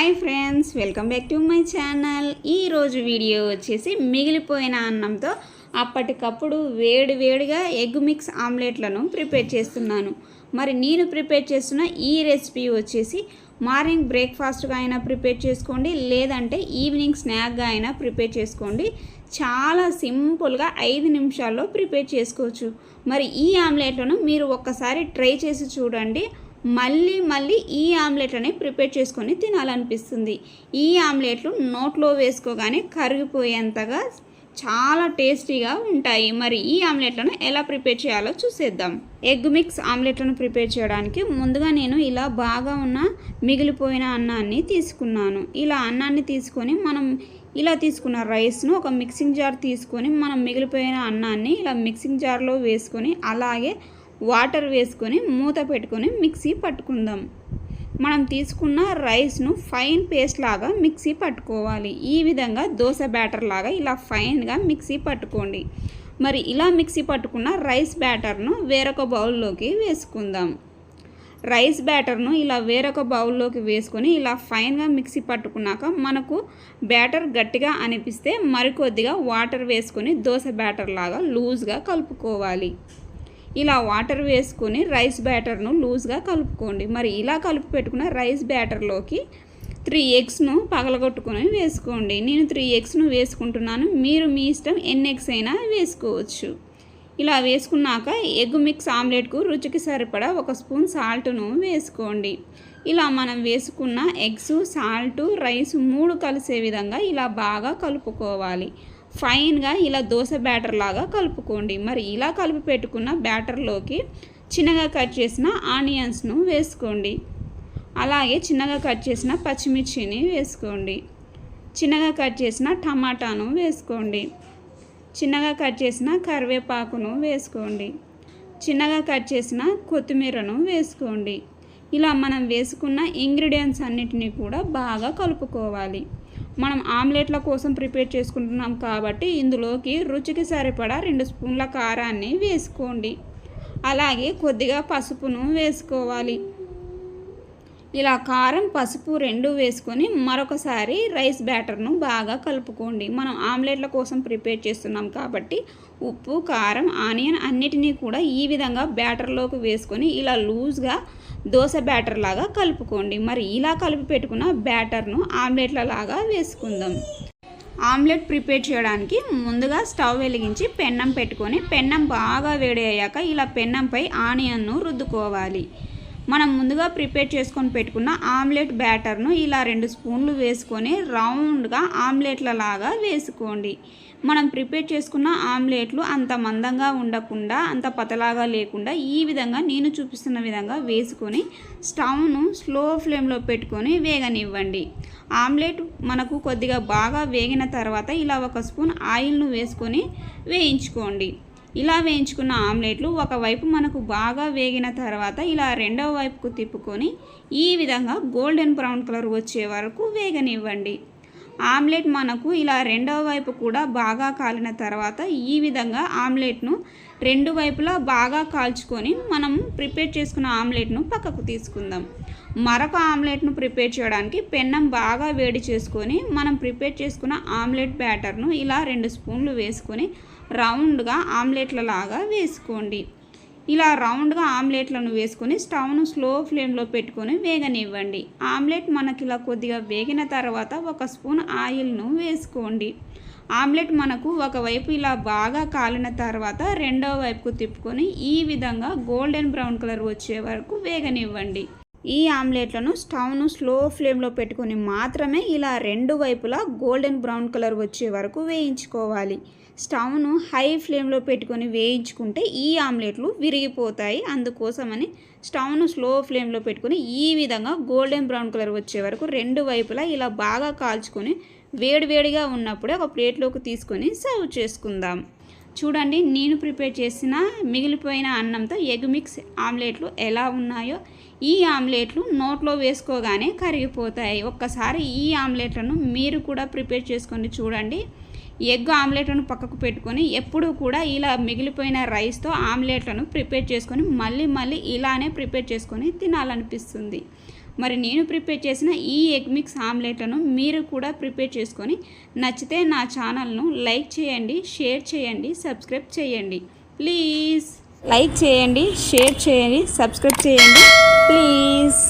Hi friends welcome back to my channel. ఈరోజు video వచ్చేసి మిగిలిపోయిన అన్నంతో అప్పటికప్పుడు వేడి వేడిగా ఎగ్ మిక్స్ ఆమ్లెట్లను ప్రిపేర్ చేస్తున్నాను. మరి నేను ప్రిపేర్ చేస్తున్న ఈ రెసిపీ వచ్చేసి మార్నింగ్ బ్రేక్ఫాస్ట్గా అయినా ప్రిపేర్ చేసుకోండి లేదంటే ఈవినింగ్ స్నాక్గా అయినా ప్రిపేర్ చేసుకోండి. చాలా సింపుల్గా ఐదు నిమిషాల్లో ప్రిపేర్ చేసుకోవచ్చు. మరి ఈ ఆమ్లెట్లను మీరు ఒక్కసారి ట్రై చేసి చూడండి. మళ్ళీ మళ్ళీ ఈ ఆమ్లెట్లని ప్రిపేర్ చేసుకొని తినాలనిపిస్తుంది. ఈ ఆమ్లెట్లు నోట్లో వేసుకోగానే కరిగిపోయేంతగా చాలా టేస్టీగా ఉంటాయి. మరి ఈ ఆమ్లెట్లను ఎలా ప్రిపేర్ చేయాలో చూసేద్దాం. ఎగ్ మిక్స్ ఆమ్లెట్లను ప్రిపేర్ చేయడానికి ముందుగా నేను ఇలా బాగా ఉన్న మిగిలిపోయిన అన్నాన్ని తీసుకున్నాను. ఇలా అన్నాన్ని తీసుకొని మనం ఇలా తీసుకున్న రైస్ను ఒక మిక్సింగ్ జార్ తీసుకొని మనం మిగిలిపోయిన అన్నాన్ని ఇలా మిక్సింగ్ జార్లో వేసుకొని అలాగే వాటర్ వేసుకొని మూత పెట్టుకొని మిక్సీ పట్టుకుందాం. మనం తీసుకున్న రైస్ను ఫైన్ పేస్ట్ లాగా మిక్సీ పట్టుకోవాలి. ఈ విధంగా దోశ బ్యాటర్ లాగా ఇలా ఫైన్గా మిక్సీ పట్టుకోండి. మరి ఇలా మిక్సీ పట్టుకున్న రైస్ బ్యాటర్ను వేరొక బౌల్లోకి వేసుకుందాం. రైస్ బ్యాటర్ను ఇలా వేరొక బౌల్లోకి వేసుకొని ఇలా ఫైన్గా మిక్సీ పట్టుకున్నాక మనకు బ్యాటర్ గట్టిగా అనిపిస్తే మరికొద్దిగా వాటర్ వేసుకొని దోశ బ్యాటర్ లాగా లూజ్గా కలుపుకోవాలి. ఇలా వాటర్ వేసుకొని రైస్ బ్యాటర్ను లూజ్గా కలుపుకోండి. మరి ఇలా కలిపి పెట్టుకున్న రైస్ బ్యాటర్లోకి త్రీ ఎగ్స్ను పగలగొట్టుకొని వేసుకోండి. నేను త్రీ ఎగ్స్ను వేసుకుంటున్నాను. మీరు మీ ఇష్టం ఎన్ని ఎగ్స్ అయినా వేసుకోవచ్చు. ఇలా వేసుకున్నాక ఎగ్ మిక్స్ ఆమ్లెట్కు రుచికి సరిపడా ఒక స్పూన్ సాల్ట్ను వేసుకోండి. ఇలా మనం వేసుకున్న ఎగ్స్ సాల్ట్ రైస్ మూడు కలిసే విధంగా ఇలా బాగా కలుపుకోవాలి. ఫైన్గా ఇలా దోశ బ్యాటర్ లాగా కలుపుకోండి. మరి ఇలా కలిపి పెట్టుకున్న బ్యాటర్లోకి చిన్నగా కట్ చేసిన ఆనియన్స్ను వేసుకోండి. అలాగే చిన్నగా కట్ చేసిన పచ్చిమిర్చిని వేసుకోండి. చిన్నగా కట్ చేసిన టమాటాను వేసుకోండి. చిన్నగా కట్ చేసిన కరివేపాకును వేసుకోండి. చిన్నగా కట్ చేసిన కొత్తిమీరను వేసుకోండి. ఇలా మనం వేసుకున్న ఇంగ్రీడియంట్స్ అన్నిటినీ కూడా బాగా కలుపుకోవాలి. మనం ఆమ్లెట్ల కోసం ప్రిపేర్ చేసుకుంటున్నాం కాబట్టి ఇందులోకి రుచికి సరిపడా రెండు స్పూన్ల కారాన్ని వేసుకోండి. అలాగే కొద్దిగా పసుపును వేసుకోవాలి. ఇలా కారం పసుపు రెండు వేసుకొని మరొకసారి రైస్ బ్యాటర్ను బాగా కలుపుకోండి. మనం ఆమ్లెట్ల కోసం ప్రిపేర్ చేస్తున్నాం కాబట్టి ఉప్పు కారం ఆనియన్ అన్నిటినీ కూడా ఈ విధంగా బ్యాటర్లోకి వేసుకొని ఇలా లూజ్గా దోశ బ్యాటర్ లాగా కలుపుకోండి. మరి ఇలా కలిపి పెట్టుకున్న బ్యాటర్ను ఆమ్లెట్ల లాగా వేసుకుందాం. ఆమ్లెట్ ప్రిపేర్ చేయడానికి ముందుగా స్టవ్ వెలిగించి పెన్నం పెట్టుకొని పెన్నం బాగా వేడి అయ్యాక ఇలా పెన్నంపై ఆనియన్ను రుద్దుకోవాలి. మనం ముందుగా ప్రిపేర్ చేసుకొని పెట్టుకున్న ఆమ్లెట్ బ్యాటర్ను ఇలా రెండు స్పూన్లు వేసుకొని రౌండ్గా ఆమ్లెట్ల లాగా వేసుకోండి. మనం ప్రిపేర్ చేసుకున్న ఆమ్లెట్లు అంత మందంగా ఉండకుండా అంత పతలాగా లేకుండా ఈ విధంగా నేను చూపిస్తున్న విధంగా వేసుకొని స్టవ్ను స్లో ఫ్లేమ్లో పెట్టుకొని వేగనివ్వండి. ఆమ్లెట్ మనకు కొద్దిగా బాగా వేగిన తర్వాత ఇలా ఒక స్పూన్ ఆయిల్ను వేసుకొని వేయించుకోండి. ఇలా వేయించుకున్న ఆమ్లెట్లు ఒకవైపు మనకు బాగా వేగిన తర్వాత ఇలా రెండవ వైపుకు తిప్పుకొని ఈ విధంగా గోల్డెన్ బ్రౌన్ కలర్ వచ్చే వరకు వేగనివ్వండి. ఆమ్లెట్ మనకు ఇలా రెండవ వైపు కూడా బాగా కాలిన తర్వాత ఈ విధంగా ఆమ్లెట్ను రెండు వైపులా బాగా కాల్చుకొని మనం ప్రిపేర్ చేసుకున్న ఆమ్లెట్ను పక్కకు తీసుకుందాం. మరొక ఆమ్లెట్ను ప్రిపేర్ చేయడానికి పెన్నం బాగా వేడి చేసుకొని మనం ప్రిపేర్ చేసుకున్న ఆమ్లెట్ బ్యాటర్ను ఇలా రెండు స్పూన్లు వేసుకొని రౌండ్గా ఆమ్లెట్ల లాగా వేసుకోండి. ఇలా రౌండ్గా ఆమ్లెట్లను వేసుకొని స్టవ్ను స్లో ఫ్లేమ్లో పెట్టుకొని వేగనివ్వండి. ఆమ్లెట్ మనకి ఇలా కొద్దిగా వేగిన తర్వాత ఒక స్పూన్ ఆయిల్ను వేసుకోండి. ఆమ్లెట్ మనకు ఒకవైపు ఇలా బాగా కాలిన తర్వాత రెండవ వైపుకు తిప్పుకొని ఈ విధంగా గోల్డెన్ బ్రౌన్ కలర్ వచ్చే వరకు వేగనివ్వండి. ఈ ఆమ్లెట్లను స్టవ్ను స్లో ఫ్లేమ్లో పెట్టుకొని మాత్రమే ఇలా రెండు వైపులా గోల్డెన్ బ్రౌన్ కలర్ వచ్చే వరకు వేయించుకోవాలి. స్టవ్ను హై ఫ్లేమ్లో పెట్టుకొని వేయించుకుంటే ఈ ఆమ్లెట్లు విరిగిపోతాయి. అందుకోసమని స్టవ్ను స్లో ఫ్లేమ్లో పెట్టుకొని ఈ విధంగా గోల్డెన్ బ్రౌన్ కలర్ వచ్చే వరకు రెండు వైపులా ఇలా బాగా కాల్చుకొని వేడివేడిగా ఉన్నప్పుడే ఒక ప్లేట్లోకి తీసుకొని సర్వ్ చేసుకుందాం. చూడండి నేను ప్రిపేర్ చేసిన మిగిలిపోయిన అన్నంతో ఎగ్ మిక్స్ ఆమ్లెట్లు ఎలా ఉన్నాయో ఈ ఆమ్లెట్లు నోట్లో వేసుకోగానే కరిగిపోతాయి. ఒక్కసారి ఈ ఆమ్లెట్లను మీరు కూడా ప్రిపేర్ చేసుకొని చూడండి. ఎగ్ ఆమ్లెట్లను పక్కకు పెట్టుకొని ఎప్పుడూ కూడా ఇలా మిగిలిపోయిన రైస్తో ఆమ్లెట్లను ప్రిపేర్ చేసుకొని మళ్ళీ మళ్ళీ ఇలానే ప్రిపేర్ చేసుకొని తినాలనిపిస్తుంది. మరి నేను ప్రిపేర్ చేసిన ఈ ఎగ్ మిక్స్ ఆమ్లెట్లను మీరు కూడా ప్రిపేర్ చేసుకొని నచ్చితే నా ఛానల్ను లైక్ చేయండి షేర్ చేయండి సబ్స్క్రైబ్ చేయండి. ప్లీజ్. లైక్ చేయండి షేర్ చేయండి సబ్స్క్రైబ్ చేయండి. ప్లీజ్.